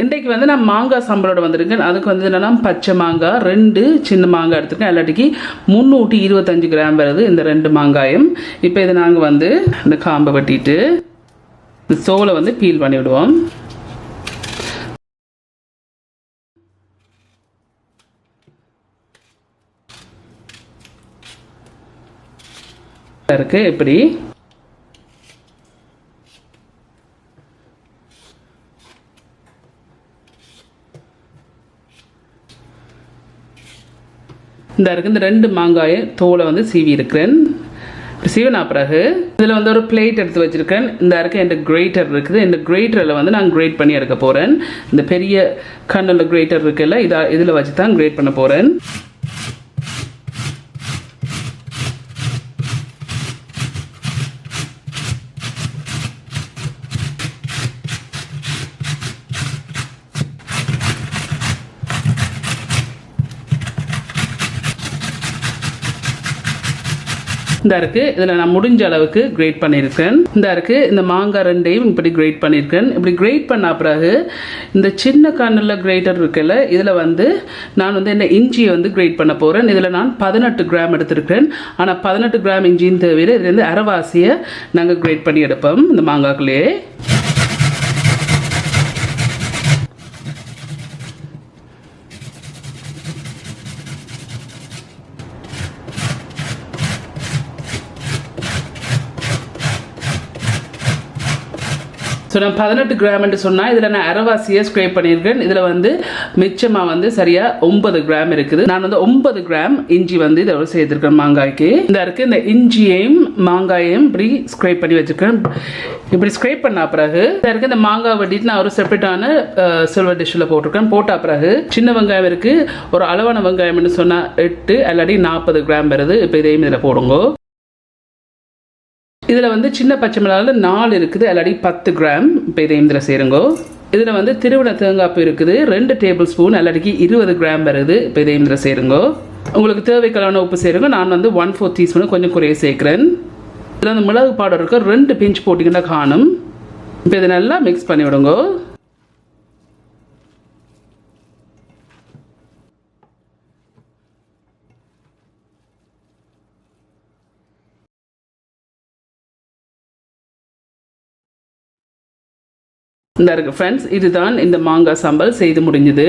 இன்றைக்கு வந்து நான் மாங்காய் சம்பளோட வந்திருக்கேன். அதுக்கு வந்து என்னென்னா பச்சை மாங்காய் ரெண்டு சின்ன மாங்காய் எடுத்துருக்கேன். எல்லாட்டிக்கு முந்நூற்றி இருபத்தஞ்சு கிராம் வருது இந்த ரெண்டு மாங்காயும். இப்போ இதை நாங்கள் வந்து இந்த காம்பை வெட்டிட்டு இந்த சோலை வந்து பீல் பண்ணி விடுவோம். இருக்கு இப்படி. இந்த இருக்கு இந்த ரெண்டு மாங்காய் தோலை வந்து சீவி இருக்கிறேன். சீவனா பிறகு இதில் வந்து ஒரு பிளேட் எடுத்து வச்சுருக்கேன். இந்த இருக்க என் கிரேட்டர் இருக்குது. இந்த கிரேட்டரில் வந்து நான் கிரேட் பண்ணி எடுக்க போகிறேன் இந்த பெரிய கண்ணில் கிரேட்டர் இருக்குல்ல இதை இதில் வச்சு தான் கிரேட் பண்ண போகிறேன் இந்த இருக்கு இதில் நான் முடிஞ்ச அளவுக்கு கிரேட் பண்ணியிருக்கேன். இந்த இருக்கு இந்த மாங்காய் ரெண்டையும் இப்படி கிரேட் பண்ணியிருக்கேன். இப்படி கிரேட் பண்ண பிறகு இந்த சின்ன கண்ணில் கிரேட்டர் இருக்குல்ல இதில் வந்து நான் வந்து என்ன இஞ்சியை வந்து கிரேட் பண்ண போகிறேன் இதில் நான் பதினெட்டு கிராம் எடுத்திருக்கேன். ஆனால் பதினெட்டு கிராம் இஞ்சின்னு தவிர இதுலேருந்து அரைவாசியை நாங்கள் கிரேட் பண்ணி எடுப்போம் இந்த மாங்காய்க்குள்ளேயே. ஸோ நான் பதினெட்டு கிராம்னு சொன்னால் இதில் நான் அரைவாசியை ஸ்க்ரேப் பண்ணியிருக்கேன். இதில் வந்து மிச்சமாக வந்து சரியாக ஒன்பது கிராம் இருக்குது. நான் வந்து ஒன்பது கிராம் இஞ்சி வந்து இதில் சேர்த்துருக்கேன் மாங்காய்க்கு. இந்த இருக்குது இந்த இஞ்சியையும் மாங்காயையும் இப்படி ஸ்க்ரேப் பண்ணி வச்சுருக்கேன். இப்படி ஸ்க்ரேப் பண்ண பிறகு இந்த இருக்கு இந்த மாங்காய் வெட்டிட்டு நான் ஒரு செப்பரேட்டான சில்வர் டிஷ்ஷில் போட்டிருக்கேன். போட்ட பிறகு சின்ன வெங்காயம் இருக்குது ஒரு அளவான வெங்காயம்னு சொன்னால் எட்டு அல்லாடி நாற்பது கிராம் வருது. இப்போ இதையும் இதில் போடுங்க. இதில் வந்து சின்ன பச்சை மிளகாவில் நாலு இருக்குது. இல்லாட்டி பத்து கிராம். இப்போ இதை இதில் சேருங்கோ. இதில் வந்து திருவண்ண தேங்காய்ப்பு இருக்குது. ரெண்டு டேபிள் ஸ்பூன். இல்லாட்டிக்கு இருபது கிராம் வருது. இப்போ இதை இதில் சேருங்கோ. உங்களுக்கு தேவைக்கலான உப்பு சேருங்க. நான் வந்து ஒன் ஃபோர் டீஸ்பூனு கொஞ்சம் குறைய சேர்க்குறேன். இதில் வந்து மிளகு பவுடர் இருக்க. ரெண்டு பிஞ்ச் போட்டிங்கன்னா காணும். இப்போ இதை நல்லா மிக்ஸ் பண்ணி விடுங்கோ இந்த இருக்கு ஃப்ரெண்ட்ஸ் இதுதான் இந்த மாங்காய் சம்பல். செய்து முடிஞ்சது.